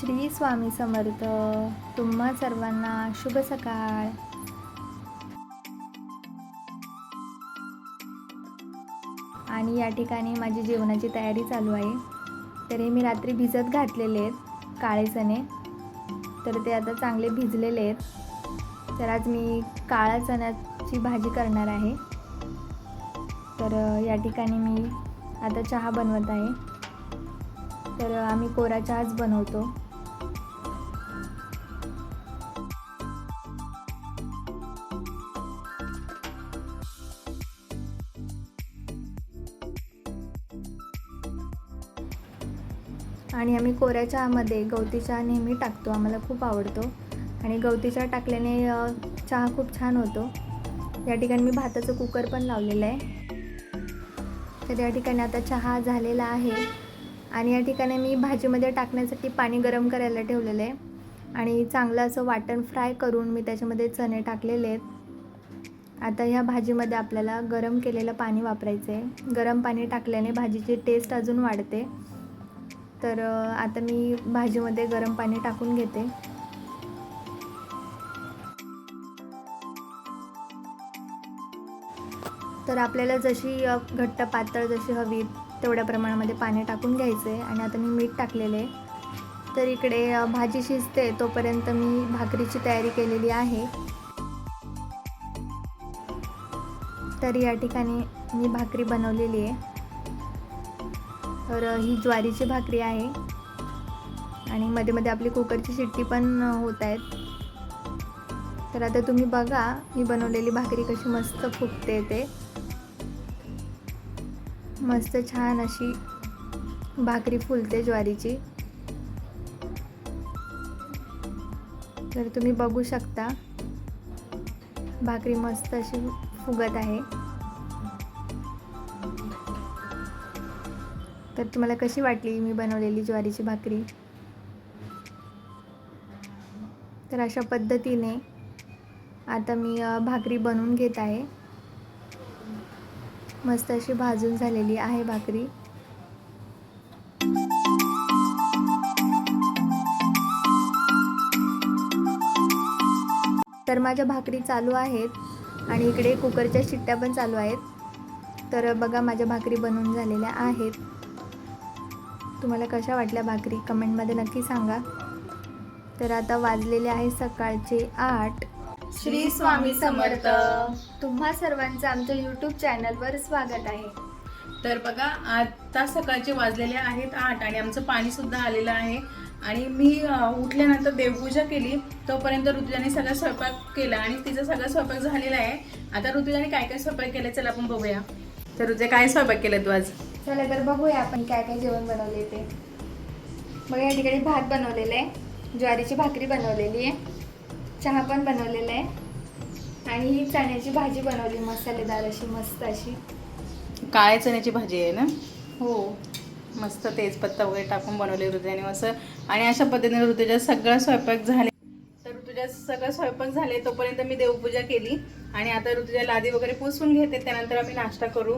श्री स्वामी समर्थ. तुम्हा सर्वांना शुभ सकाळ. आणि या ठिकाणी माझी जेवणाची तयारी चालू आहे. तर हे मी रात्री भिजत घातलेले आहेत काळे चणे. तर ते आता चांगले भिजलेले आहेत. तर आज मी काळ्या चण्याची भाजी करणार आहे. तर या ठिकाणी मी आता चहा बनवत आहे. तर आम्ही कोरा चहाच बनवतो. आणि आम्ही कोऱ्या चहामध्ये गवती चहा नेहमी टाकतो. आम्हाला खूप आवडतो. आणि गवती चहा टाकल्याने चहा खूप छान होतो. या ठिकाणी मी भाताचं कुकर पण लावलेलं आहे. तर या ठिकाणी आता चहा झालेला आहे. आणि या ठिकाणी मी भाजीमध्ये टाकण्यासाठी पाणी गरम करायला ठेवलेलं आहे. आणि चांगलं असं वाटण फ्राय करून मी त्याच्यामध्ये चणे टाकलेले आहेत. आता ह्या भाजीमध्ये आपल्याला गरम केलेलं पाणी वापरायचं आहे. गरम पाणी टाकल्याने भाजीची टेस्ट अजून वाढते. तर आता मी भाजीमध्ये गरम पाणी टाकून घेते. तर आपल्याला जशी घट्ट पातळ जशी हवी तेवढ्या प्रमाणामध्ये पाणी टाकून घ्यायचं आहे आणि आता मी मीठ टाकलेलं आहे. तर इकडे भाजी शिजते तोपर्यंत मी भाकरीची तयारी केलेली आहे. तर या ठिकाणी मी भाकरी बनवलेली आहे. तर ही ज्वारीची भाकरी आहे. आणि मध्ये मध्ये आपली कुकरची शिट्टी पण होत आहेत. तर आता तुम्ही बघा मी बनवलेली भाकरी कशी मस्त फुगते ते. मस्त छान अशी भाकरी फुलते ज्वारीची. तर तुम्ही बघू शकता. भाकरी मस्त अशी फुगत आहे. तर तुम्हाला कशी वाटली मी बनवलेली ज्वारीची भाकरी? तर अशा पद्धतीने आता मी भाकरी बनवून घेत आहे. मस्त अशी भाजून झालेली आहे भाकरी. तर माझ्या भाकरी चालू आहेत आणि इकडे कुकरच्या शिट्ट्या पण चालू आहेत. तर बघा माझ्या भाकरी बनवून झालेल्या आहेत. तुम्हाला कशा वाटल्या भाकरी? कमेंटमध्ये नक्की सांगा. तर आता वाजलेले आहे सकाळचे आठ. श्री स्वामी समर्थ. तुम्हा सर्वांचं आमच्या यूट्यूब चॅनलवर स्वागत आहे. तर बघा आता सकाळचे वाजलेले आहेत आठ आणि आमचं पाणी सुद्धा आलेलं आहे. आणि मी उठल्यानंतर देवपूजा केली तोपर्यंत ऋतुजाने सगळा स्वयंपाक केला आणि तिचा सगळा स्वयंपाक झालेला आहे. आता ऋतुजाने काय काय स्वयंपाक केलं चला आपण बघूया. तर ऋतुजा काय स्वयंपाक केलं तू आज? चला तर बघूया आपण काय काय जेवण बनवले ते. बघा या ठिकाणी भात बनवलेला आहे. ज्वारीची भाकरी बनवलेली आहे. चहा पण बनवलेला आहे. आणि ही चण्याची भाजी बनवली मसालेदार अशी मस्त अशी. काळ्या चण्याची भाजी आहे ना? हो. मस्त तेजपत्ता वगैरे टाकून बनवले ऋतुजाने असं. आणि अशा पद्धतीने ऋतुजा सगळा स्वयंपाक झाले. तर ऋतुजा सगळं स्वयंपाक झाले तोपर्यंत मी देवपूजा केली. आणि आता ऋतुजा लादी वगैरे पुसून घेते. त्यानंतर आम्ही नाश्ता करू.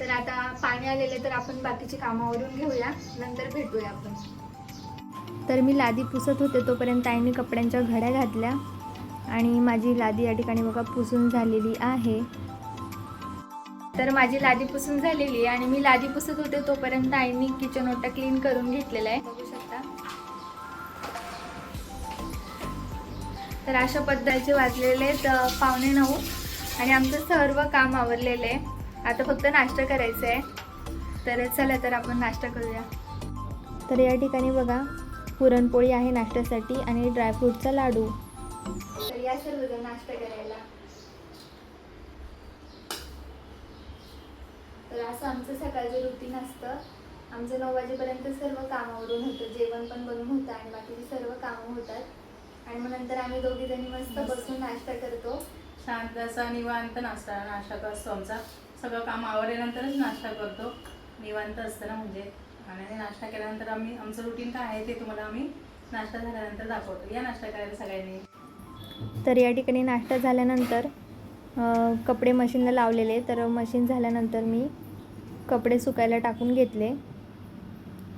तर आता पाणी आलेले तर आपण बाकीची कामावरून घेऊया. नंतर भेटूया आपण. तर मी लादी पुसत होते तोपर्यंत आईने कपड्यांच्या घड्या घातल्या आणि माझी लादी या ठिकाणी बघा पुसून झालेली आहे. तर माझी लादी पुसून झालेली आहे आणि मी लादी पुसत होते तोपर्यंत आईने किचन ओटा क्लीन करून घेतलेला आहे. बघू शकता. तर अशा पद्धतीचे वाजलेले आहेत पावणे नऊ. आणि आमचं सर्व काम आवरलेलं आहे. आता फक्त नाश्ता करायचा आहे तर चला तर आपण नाश्ता करूया. तर या ठिकाणी बघा पुरणपोळी आहे नाश्त्यासाठी आणि ड्रायफ्रूटचा लाडू. तर या सर्वजण नाश्ता करायला. तर असं आमचं सकाळचं रुटीन असतं. आमचं नऊ वाजेपर्यंत सर्व कामावरून होतं. जेवण पण बनवून होतं आणि बाकीची सर्व कामं होतात. आणि मग नंतर आम्ही दोघी जणी मस्त बसून नाश्ता करतो. शांत असा निवांत नाश्ता नाश्ता असतो आमचा. सगळं काम आवरल्यानंतरच नाश्ता करतो. निवांत असतं ना म्हणजे. आणि नाश्ता केल्यानंतर आम्ही आमचं रुटीन काय आहे ते तुम्हाला आम्ही नाश्ता झाल्यानंतर दाखवतो. या नाश्ता करायला सगळ्यांनी. तर या ठिकाणी नाश्ता झाल्यानंतर अ, कपडे मशीनला लावलेले. तर मशीन झाल्यानंतर मी कपडे सुकायला टाकून घेतले.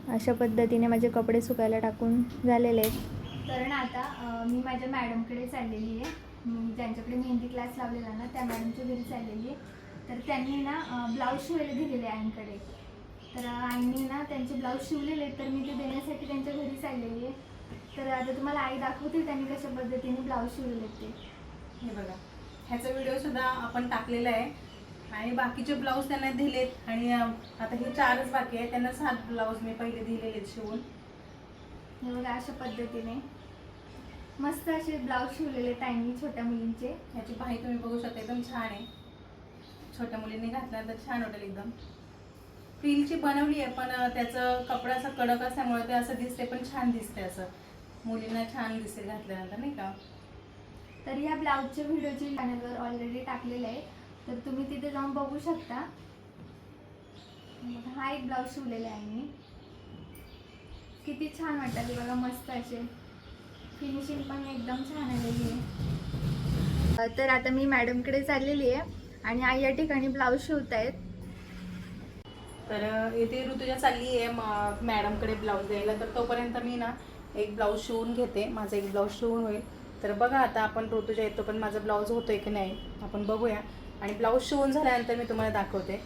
अशा पद्धतीने माझे कपडे सुकायला टाकून झालेले आहेत. ना आता मी माझ्या मॅडमकडे चाललेली आहे. मी ज्यांच्याकडे मेहंदी क्लास लावलेला ना त्या मॅडमच्या घरी चाललेली आहे. तर त्यांनी ना ब्लाऊज शिवायला दिलेले आईंकडे. तर आईने ना त्यांचे ब्लाऊज शिवलेले आहेत तर मी ते देण्यासाठी त्यांच्या घरी चाललेली आहे. तर आता तुम्हाला आई दाखवते त्यांनी कशा पद्धतीने ब्लाऊज शिवलेले ते. हे बघा. ह्याचा व्हिडिओ सुद्धा आपण टाकलेला आहे. आणि बाकीचे ब्लाऊज त्यांना दिलेत. आणि आता हे चारच बाकी आहे त्यांना सात ब्लाऊज मी पहिले दिलेले आहेत शिवून. हे बघा अशा पद्धतीने. मस्त असे ब्लाऊज शिवलेले आहेत आईंनी छोट्या मुलींचे. ह्याची बाही तुम्ही बघू शकता. एकदम छान आहे. छोट्या मुलींनी घातला तर छान वाटेल एकदम. फ्रीलची बनवली आहे पण त्याचं कपडा असं कडक असल्यामुळे ते असं दिसते पण छान दिसते असं. मुलींना छान दिसते घातल्यानंतर नाही का? तर या ब्लाऊजच्या व्हिडिओची चॅनलवर ऑलरेडी टाकलेले आहे. तर तुम्ही तिथे जाऊन बघू शकता. हा एक ब्लाऊज शिवलेला आहे मी. किती छान वाटतात बघा मस्त असे. फिनिशिंग पण एकदम छान आलेली आहे. तर आता मी मॅडमकडे चाललेली आहे. आणि आई या ठिकाणी ब्लाऊज शिवत आहेत तर इथे ऋतुजा चालली आहे मॅडमकडे ब्लाऊज द्यायला. तर तोपर्यंत मी ना एक ब्लाऊज शिवून घेते. माझा एक ब्लाऊज शिवून होईल. तर बघा आता आपण ऋतुजा येतो पण माझा ब्लाऊज होतोय की नाही आपण बघूया. आणि ब्लाऊज शिवून झाल्यानंतर मी तुम्हाला दाखवते.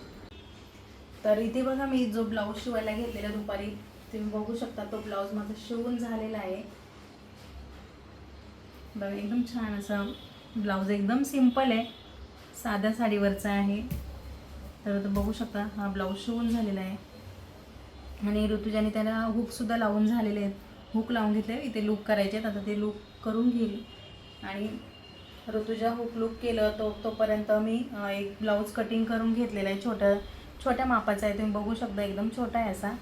तर इथे बघा मी जो ब्लाऊज शिवायला घेतलेला दुपारी तुम्ही बघू शकता तो ब्लाऊज माझा शिवून झालेला आहे. बघा एकदम छान असं ब्लाऊज एकदम सिंपल आहे. साध्या साडीवरचा आहे. तर तो बघू शकता हा ब्लाऊज शिवून झालेला आहे. आणि ऋतुजाने त्याला हुकसुद्धा लावून झालेले आहेत. हुक लावून घेतले इथे लूक करायचे आहेत. आता ते लूक करून घेईल. आणि ऋतुजा हुक लूक केलं तो तोपर्यंत मी एक ब्लाऊज कटिंग करून घेतलेला आहे. छोट्या छोट्या मापाचा आहे. तुम्ही बघू शकता एकदम छोटा आहे असा.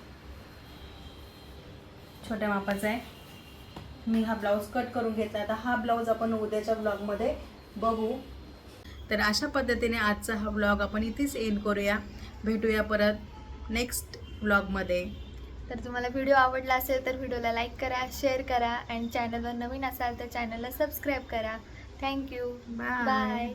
छोट्या मापाचा आहे. मी हा ब्लाऊज कट करून घेतला. आता हा ब्लाऊज आपण उद्याच्या ब्लॉगमध्ये बघू. तर अशा पद्धतीने आजचा हा ब्लॉग आपण इथेच एंड करूया. भेटूया परत नेक्स्ट ब्लॉगमध्ये तर तुम्हाला व्हिडिओ आवडला असेल तर व्हिडिओला लाईक करा शेअर करा आणि चॅनलवर नवीन असाल तर चॅनलला सबस्क्राईब करा. थँक्यू. बाय